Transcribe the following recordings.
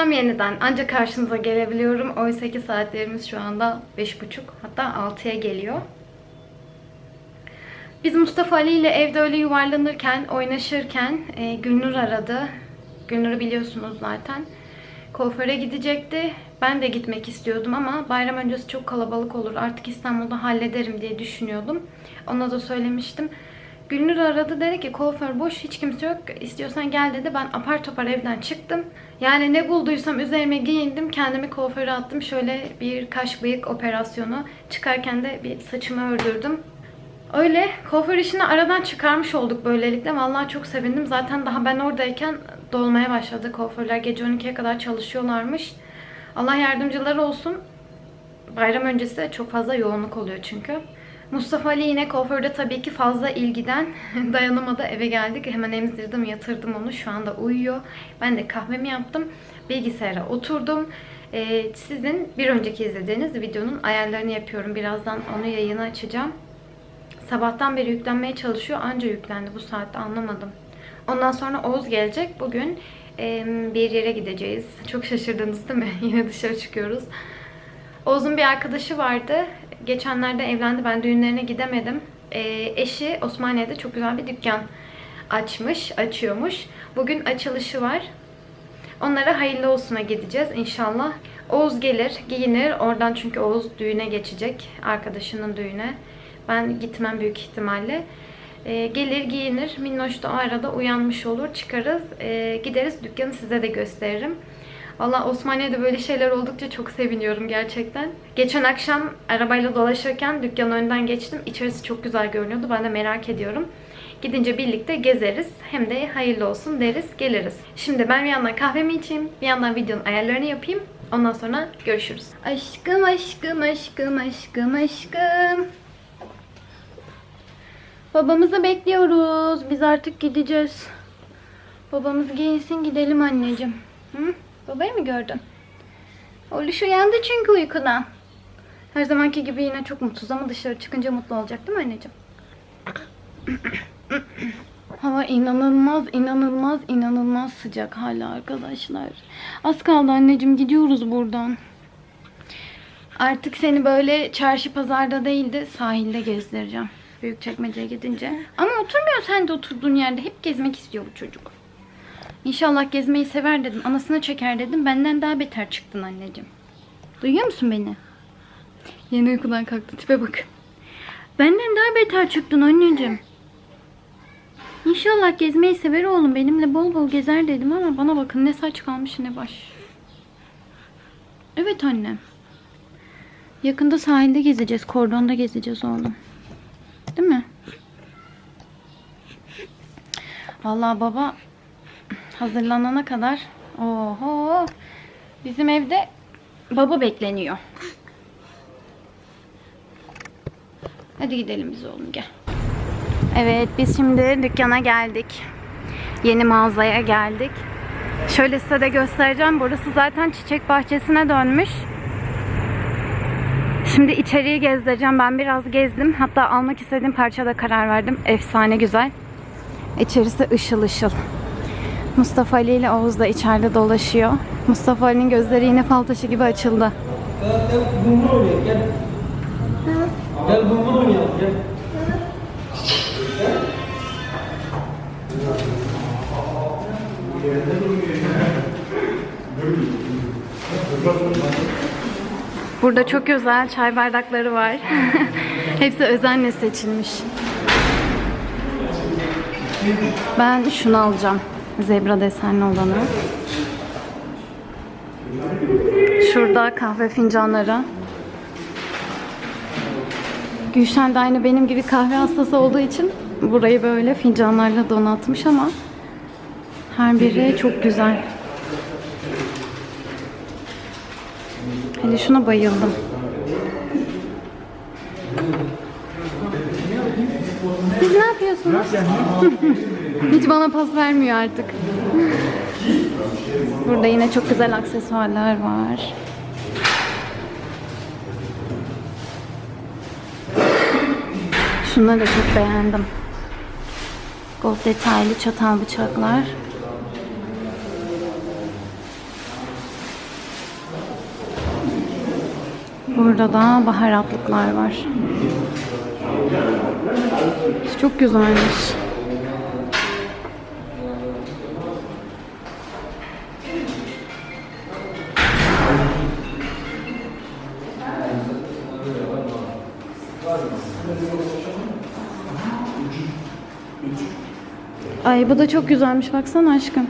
Selam yeniden. Ancak karşınıza gelebiliyorum. Oysa ki saatlerimiz şu anda 5.30 hatta 6'ya geliyor. Biz Mustafa Ali ile evde öyle yuvarlanırken, oynaşırken e, Gülnur aradı. Gülnur'u biliyorsunuz zaten. Kuaföre gidecekti. Ben de gitmek istiyordum ama bayram öncesi çok kalabalık olur. Artık İstanbul'da hallederim diye düşünüyordum. Ona da söylemiştim. Gülnur aradı dedi ki kuaför boş hiç kimse yok. İstiyorsan gel dedi. Ben apar topar evden çıktım. Yani ne bulduysam üzerime giyindim. Kendimi kuaföre attım. Şöyle bir kaş bıyık operasyonu. Çıkarken de bir saçımı ördürdüm. Öyle kuaför işini aradan çıkarmış olduk böylelikle. Vallahi çok sevindim. Zaten daha ben oradayken dolmaya başladı. Kuaförler gece 12'ye kadar çalışıyorlarmış. Allah yardımcıları olsun. Bayram öncesi çok fazla yoğunluk oluyor çünkü. Mustafa Ali yine kuaförde tabii ki fazla ilgiden dayanamadı. Eve geldik. Hemen emzirdim, yatırdım onu. Şu anda uyuyor. Ben de kahvemi yaptım. Bilgisayara oturdum. Ee, sizin bir önceki izlediğiniz videonun ayarlarını yapıyorum. Birazdan onu yayına açacağım. Sabahtan beri yüklenmeye çalışıyor. Anca yüklendi bu saatte anlamadım. Ondan sonra Oğuz gelecek. Bugün e, bir yere gideceğiz. Çok şaşırdınız değil mi? Yine dışarı çıkıyoruz. Oğuz'un bir arkadaşı vardı. Geçenlerde evlendi. Ben düğünlerine gidemedim. E, eşi Osmaniye'de çok güzel bir dükkan açmış, açıyormuş. Bugün açılışı var. Onlara hayırlı olsuna gideceğiz inşallah. Oğuz gelir, giyinir. Oradan çünkü Oğuz düğüne geçecek. Arkadaşının düğüne. Ben gitmem büyük ihtimalle. Ee, gelir giyinir. Minnoş da o arada uyanmış olur. Çıkarız. ee, gideriz. Dükkanı size de gösteririm. Valla Osmaniye'de böyle şeyler oldukça çok seviniyorum gerçekten. Geçen akşam arabayla dolaşırken dükkanın önünden geçtim. İçerisi çok güzel görünüyordu. Ben de merak ediyorum. Gidince birlikte gezeriz. Hem de hayırlı olsun deriz, geliriz. Şimdi ben bir yandan kahvemi içeyim. Bir yandan videonun ayarlarını yapayım. Ondan sonra görüşürüz. Aşkım, aşkım, aşkım, aşkım, aşkım. Babamızı bekliyoruz. Biz artık gideceğiz. Babamız giyinsin gidelim anneciğim. Hı? Babayı mı gördün? Oluş uyandı çünkü uykudan. Her zamanki gibi yine çok mutsuz ama dışarı çıkınca mutlu olacak değil mi anneciğim? Hava inanılmaz, inanılmaz, inanılmaz sıcak hala arkadaşlar. Az kaldı anneciğim gidiyoruz buradan. Artık seni böyle çarşı pazarda değil de sahilde gezdireceğim. Büyükçekmece'ye gidince. Ama oturmuyor sen de oturduğun yerde. Hep gezmek istiyor bu çocuk. İnşallah gezmeyi sever dedim. Anasını çeker dedim. Benden daha beter çıktın anneciğim. Duyuyor musun beni? Yeni uykudan kalktı. Tipe bak. Benden daha beter çıktın anneciğim. İnşallah gezmeyi sever oğlum. Benimle bol bol gezer dedim ama bana bakın ne saç kalmış ne baş. Evet annem. Yakında sahilde gezeceğiz. Kordonda gezeceğiz oğlum. Değil mi? Vallahi baba hazırlanana kadar oho bizim evde baba bekleniyor. Hadi gidelim biz oğlum gel. Evet biz şimdi dükkana geldik. Yeni mağazaya geldik. Şöyle size de göstereceğim. Burası zaten çiçek bahçesine dönmüş. Şimdi içeriği gezdireceğim. Ben biraz gezdim. Hatta almak istediğim parçada karar verdim. Efsane güzel. İçerisi ışıl ışıl. Mustafa Ali ile Oğuz da içeride dolaşıyor. Mustafa Ali'nin gözleri yine fal taşı gibi açıldı. Gel bumbu oynayalım gel. Gel bumbu oynayalım gel. Burada çok özel çay bardakları var. Hepsi özenle seçilmiş. Ben şunu alacağım. Zebra desenli olanı. Şurada kahve fincanları. Gülşen de aynı benim gibi kahve hastası olduğu için burayı böyle fincanlarla donatmış ama her biri çok güzel. Hele şuna bayıldım. Siz ne yapıyorsunuz? Hiç bana pas vermiyor artık. Burada yine çok güzel aksesuarlar var. Şunları da çok beğendim. Gold detaylı çatal bıçaklar. Burada da baharatlıklar var. Çok güzelmiş. Ay bu da çok güzelmiş baksana aşkım.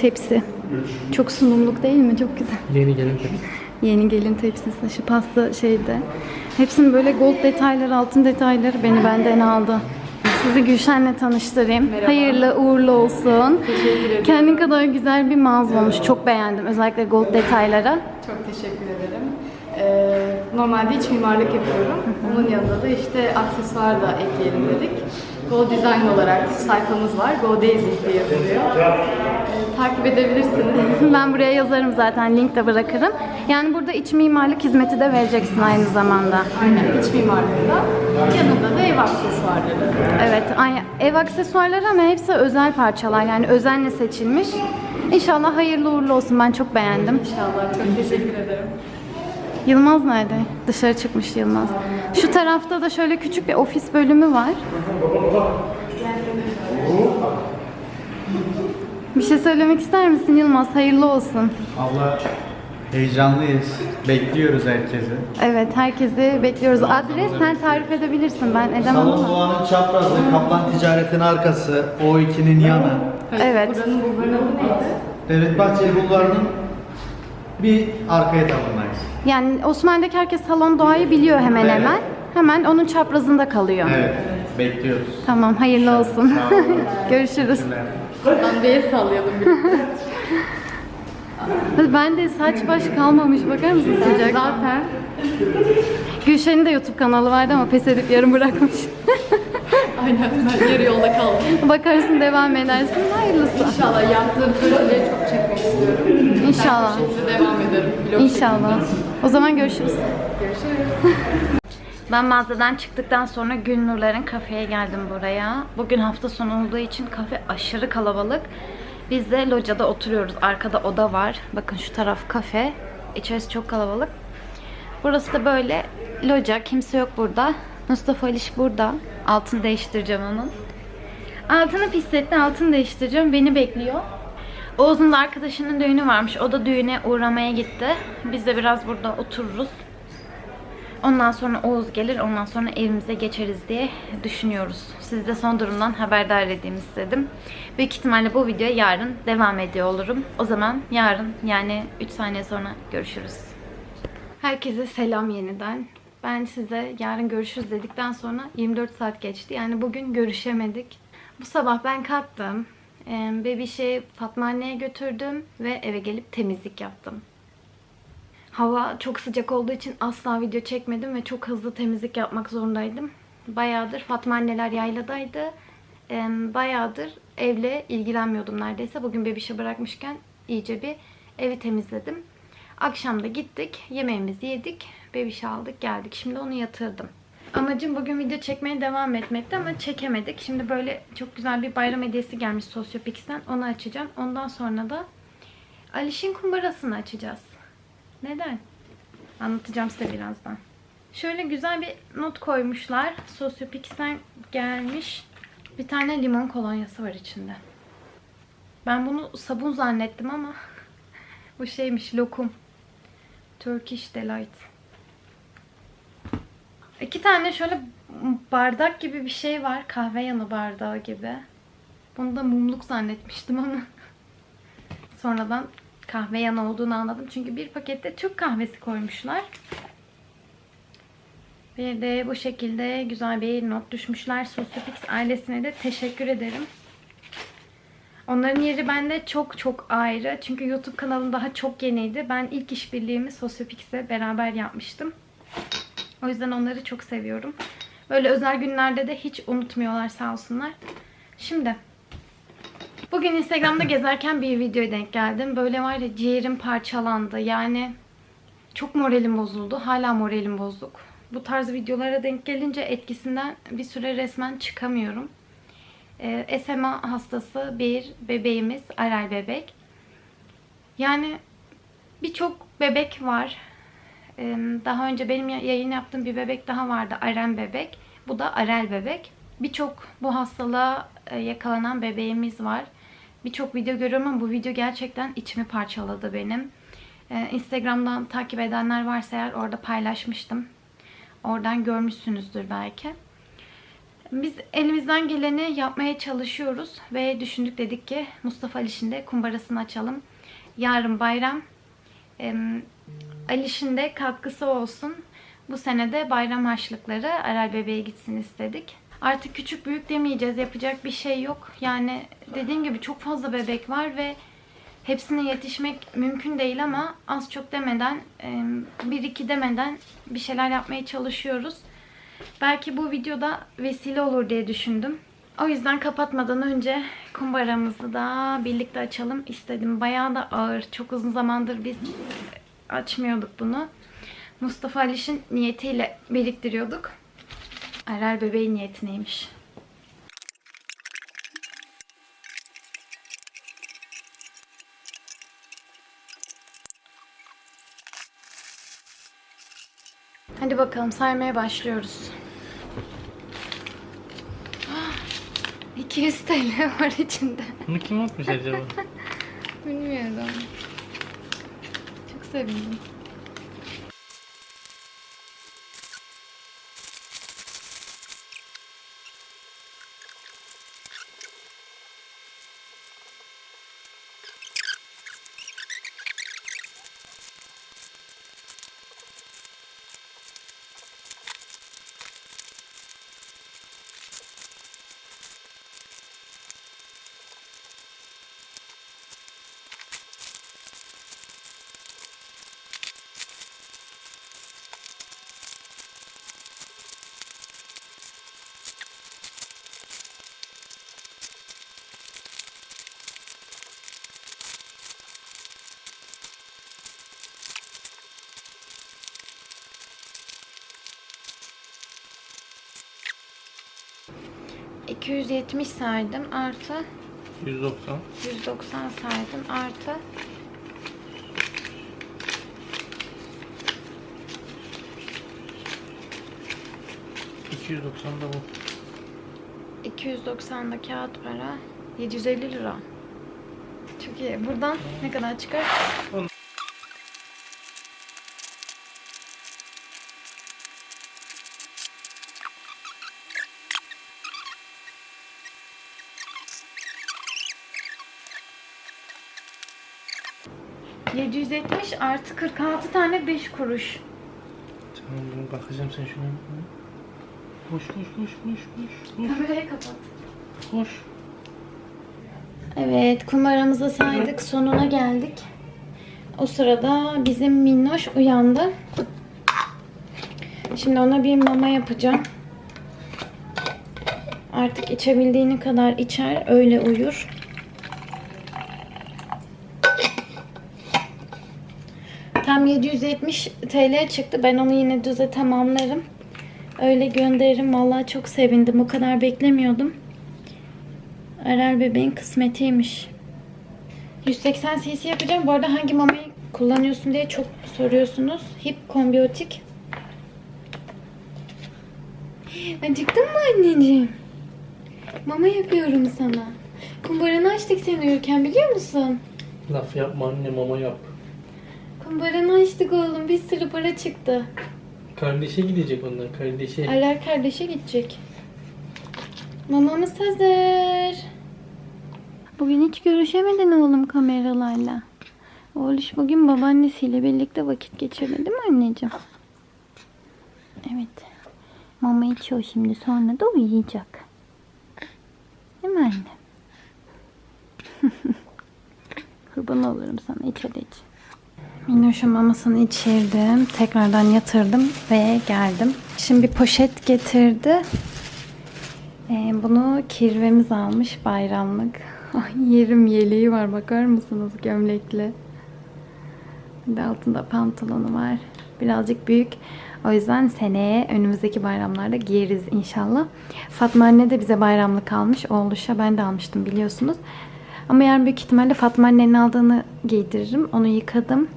Tepsi. Çok sunumluk değil mi? Çok güzel. Yeni gelen tepsi. Yeni gelin tepsisi, şu pasta şeyde. Hepsinin böyle gold detayları, altın detayları beni benden aldı. Sizi Gülşen'le tanıştırayım. Hayırlı uğurlu olsun. Kendin kadar güzel bir mağaza olmuş. Çok beğendim. Özellikle gold detaylara. Çok teşekkür ederim. Ee, normalde iç mimarlık yapıyorum. Onun yanında da işte aksesuar da ekleyelim dedik. Go Design olarak sayfamız var. Go Daisy diye yazılıyor. Ee, takip edebilirsiniz. Ben buraya yazarım zaten. Link de bırakırım. Yani burada iç mimarlık hizmeti de vereceksin aynı zamanda. Aynen iç mimarlıkta. Yanında da ev aksesuarları. Evet, ev aksesuarları ama hepsi özel parçalar. Yani özenle seçilmiş. İnşallah hayırlı uğurlu olsun. Ben çok beğendim. İnşallah. Çok teşekkür ederim. Yılmaz nerede? Dışarı çıkmış Yılmaz. Şu tarafta da şöyle küçük bir ofis bölümü var. Bir şey söylemek ister misin Yılmaz? Hayırlı olsun. Allah heyecanlıyız. Bekliyoruz herkesi. Evet, herkesi bekliyoruz. Adres sen tarif edebilirsin. Ben edemem Salon ama. Doğan'ın çaprazı, Kaplan Ticaret'in arkası, O2'nin yanı. Evet. Buranın bulvarın adı neydi? Devlet Bahçeli Bulvarı'nın bir arka etabındayız. Yani Osmanlı'daki herkes salon doğayı biliyor hemen Evet. hemen. Hemen onun çaprazında kalıyor. Evet, bekliyoruz. Tamam, hayırlı olsun. Sağ olun. Görüşürüz. Teşekkürler. Buradan bir el sallayalım birlikte. Ben de saç baş kalmamış. Bakar mısın sıcak? Zaten Gülşen'in de YouTube kanalı vardı ama pes edip yarım bırakmış. aynen ben yarı yolda kaldım. Bakarsın devam edersin. Hayırlısı. İnşallah yaptığım projeleri çok çekmek istiyorum. İnşallah. Ben bu şekilde devam ederim. Vlog İnşallah. O zaman görüşürüz. Görüşürüz. Ben mağazadan çıktıktan sonra Gülnurların kafeye geldim buraya. Bugün hafta sonu olduğu için kafe aşırı kalabalık. Biz de locada oturuyoruz. Arkada oda var. Bakın şu taraf kafe. İçerisi çok kalabalık. Burası da böyle loca. Kimse yok burada. Mustafa Aliş burada. Altını değiştireceğim onun. Altını pisletti. Altını değiştireceğim. Beni bekliyor. Oğuz'un da arkadaşının düğünü varmış. O da düğüne uğramaya gitti. Biz de biraz burada otururuz. Ondan sonra Oğuz gelir, ondan sonra evimize geçeriz diye düşünüyoruz. Siz de son durumdan haberdar edeyim istedim. Büyük ihtimalle bu videoya yarın devam ediyor olurum. O zaman yarın yani 3 saniye sonra görüşürüz. Herkese selam yeniden. Ben size yarın görüşürüz dedikten sonra 24 saat geçti. Yani bugün görüşemedik. Bu sabah ben kalktım. Bebişi Fatma anneye götürdüm ve eve gelip temizlik yaptım. Hava çok sıcak olduğu için asla video çekmedim ve çok hızlı temizlik yapmak zorundaydım. Bayağıdır Fatma anneler yayladaydı. Bayağıdır evle ilgilenmiyordum neredeyse. Bugün bebişe bırakmışken iyice bir evi temizledim. Akşam da gittik, yemeğimizi yedik, bebişi aldık, geldik. Şimdi onu yatırdım. Amacım bugün video çekmeye devam etmekti ama çekemedik. Şimdi böyle çok güzel bir bayram hediyesi gelmiş Sosyopix'ten. Onu açacağım. Ondan sonra da Aliş'in kumbarasını açacağız. Neden? Anlatacağım size birazdan. Şöyle güzel bir not koymuşlar. Sosyopix'ten gelmiş. Bir tane limon kolonyası var içinde. Ben bunu sabun zannettim ama bu şeymiş lokum. Turkish Delight. İki tane şöyle bardak gibi bir şey var. Kahve yanı bardağı gibi. Bunu da mumluk zannetmiştim ama sonradan kahve yanı olduğunu anladım. Çünkü bir pakette Türk kahvesi koymuşlar. Bir de bu şekilde güzel bir not düşmüşler. Sosyopix ailesine de teşekkür ederim. Onların yeri bende çok çok ayrı. Çünkü YouTube kanalım daha çok yeniydi. Ben ilk işbirliğimi Sosyopix'le beraber yapmıştım. O yüzden onları çok seviyorum. Böyle özel günlerde de hiç unutmuyorlar sağ olsunlar. Şimdi bugün Instagram'da gezerken bir videoya denk geldim. Böyle var ya ciğerim parçalandı. Yani çok moralim bozuldu. Hala moralim bozuk. Bu tarz videolara denk gelince etkisinden bir süre resmen çıkamıyorum. Ee, SMA hastası bir bebeğimiz, Aral bebek. Yani birçok bebek var. Daha önce benim ya- yayın yaptığım bir bebek daha vardı. Aren bebek. Bu da Arel bebek. Birçok bu hastalığa e, yakalanan bebeğimiz var. Birçok video görüyorum ama bu video gerçekten içimi parçaladı benim. Ee, Instagram'dan takip edenler varsa eğer orada paylaşmıştım. Oradan görmüşsünüzdür belki. Biz elimizden geleni yapmaya çalışıyoruz ve düşündük dedik ki Mustafa Aliş'in de kumbarasını açalım. Yarın bayram. Aliş'in de katkısı olsun. Bu sene de bayram harçlıkları Aral Bebeğe gitsin istedik. Artık küçük büyük demeyeceğiz. Yapacak bir şey yok. Yani dediğim gibi çok fazla bebek var ve hepsine yetişmek mümkün değil ama az çok demeden, em, bir iki demeden bir şeyler yapmaya çalışıyoruz. Belki bu videoda vesile olur diye düşündüm. O yüzden kapatmadan önce kumbaramızı da birlikte açalım istedim. Bayağı da ağır. Çok uzun zamandır biz açmıyorduk bunu. Mustafa Aliş'in niyetiyle biriktiriyorduk. Aral bebeğin niyetineymiş. Hadi bakalım saymaya başlıyoruz. 200 TL var içinde. Bunu kim atmış acaba? Bilmiyorum. Çok sevindim. ...270 saydım artı 190. 190 saydım artı 290 da bu. 290'da kağıt para 750 lira. Çok iyi. Buradan ne kadar çıkar? ...770 artı 46 tane 5 kuruş. Tamam ben bakacağım sen şuna. Koş koş koş koş koş koş Kamerayı kapat. koş. Evet, kumaramızı saydık. Sonuna geldik. O sırada bizim minnoş uyandı. Şimdi ona bir mama yapacağım. Artık içebildiğini kadar içer, öyle uyur. 770 TL çıktı. Ben onu yine düze tamamlarım. Öyle gönderirim. Vallahi çok sevindim. O kadar beklemiyordum. Aral bebeğin kısmetiymiş. 180 cc yapacağım. Bu arada hangi mamayı kullanıyorsun diye çok soruyorsunuz. Hip kombiyotik. Acıktın mı anneciğim? Mama yapıyorum sana. Kumbaranı açtık sen uyurken biliyor musun? Laf yapma anne mama yap. Kumbaranı açtık oğlum. Bir sürü para çıktı. Kardeşe gidecek onlar kardeşe. Alar kardeşe gidecek. Mamamız hazır. Bugün hiç görüşemedin oğlum kameralarla. Oğluş bugün babaannesiyle birlikte vakit geçirdi değil mi anneciğim? Evet. Mama içiyor şimdi sonra da uyuyacak. Değil mi anne? Kurban olurum sana iç hadi iç. Minnoş'un mamasını içirdim. Tekrardan yatırdım ve geldim. Şimdi bir poşet getirdi. Ee, bunu kirvemiz almış bayramlık. Ay yerim yeleği var bakar mısınız gömlekli. Bir de altında pantolonu var. Birazcık büyük. O yüzden seneye önümüzdeki bayramlarda giyeriz inşallah. Fatma anne de bize bayramlık almış. Oğluşa ben de almıştım biliyorsunuz. Ama yarın büyük ihtimalle Fatma annenin aldığını giydiririm. Onu yıkadım.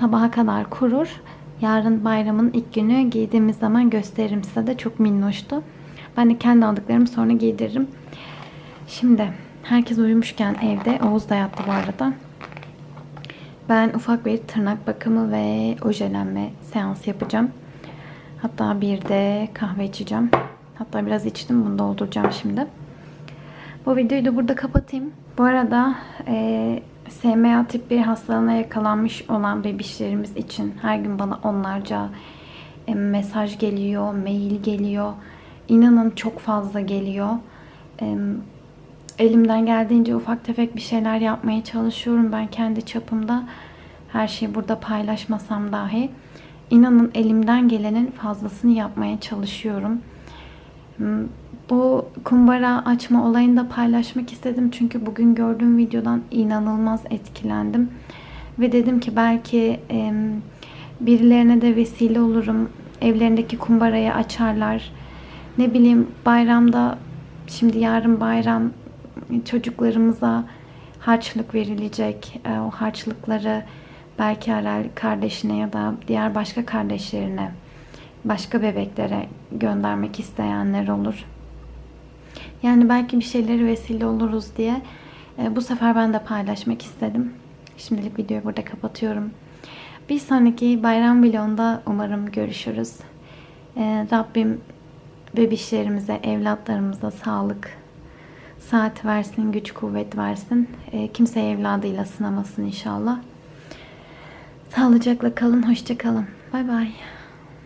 Sabaha kadar kurur. Yarın bayramın ilk günü giydiğimiz zaman gösteririm size de. Çok minnoştu. Ben de kendi aldıklarımı sonra giydiririm. Şimdi herkes uyumuşken evde. Oğuz da yattı bu arada. Ben ufak bir tırnak bakımı ve ojelenme seansı yapacağım. Hatta bir de kahve içeceğim. Hatta biraz içtim. Bunu dolduracağım şimdi. Bu videoyu da burada kapatayım. Bu arada e, SMA tip 1 hastalığına yakalanmış olan bebişlerimiz için her gün bana onlarca e, mesaj geliyor, mail geliyor. İnanın çok fazla geliyor. E, elimden geldiğince ufak tefek bir şeyler yapmaya çalışıyorum ben kendi çapımda. Her şeyi burada paylaşmasam dahi. İnanın elimden gelenin fazlasını yapmaya çalışıyorum. Bu kumbara açma olayını da paylaşmak istedim. Çünkü bugün gördüğüm videodan inanılmaz etkilendim. Ve dedim ki belki em, birilerine de vesile olurum. Evlerindeki kumbarayı açarlar. Ne bileyim bayramda şimdi yarın bayram çocuklarımıza harçlık verilecek. E, O harçlıkları belki Arel kardeşine ya da diğer başka kardeşlerine, başka bebeklere göndermek isteyenler olur. Yani belki bir şeyleri vesile oluruz diye e, bu sefer ben de paylaşmak istedim. Şimdilik videoyu burada kapatıyorum. Bir sonraki bayram vlogunda umarım görüşürüz. E, Rabbim bebişlerimize, evlatlarımıza sağlık, saat versin, güç kuvvet versin. E, kimse evladıyla sınamasın inşallah. Sağlıcakla kalın, hoşça kalın. Bay bay.